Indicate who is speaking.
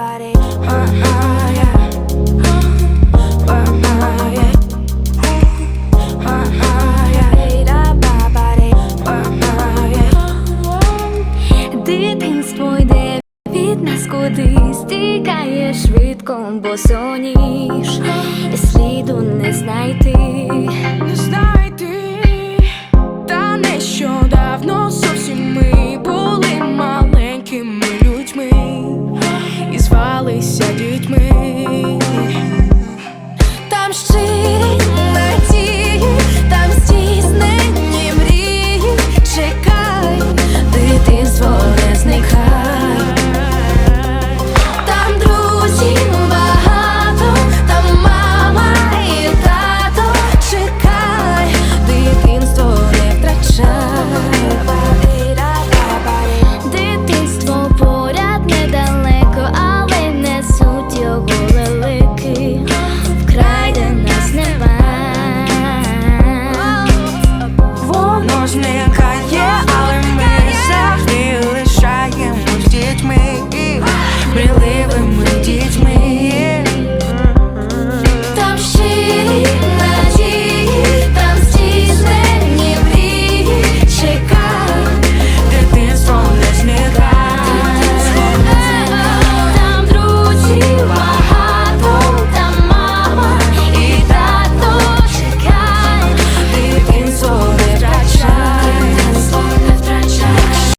Speaker 1: body. Uh -uh, yeah.
Speaker 2: Дитинство йде від нас кудись, швидко, бо соніш сліду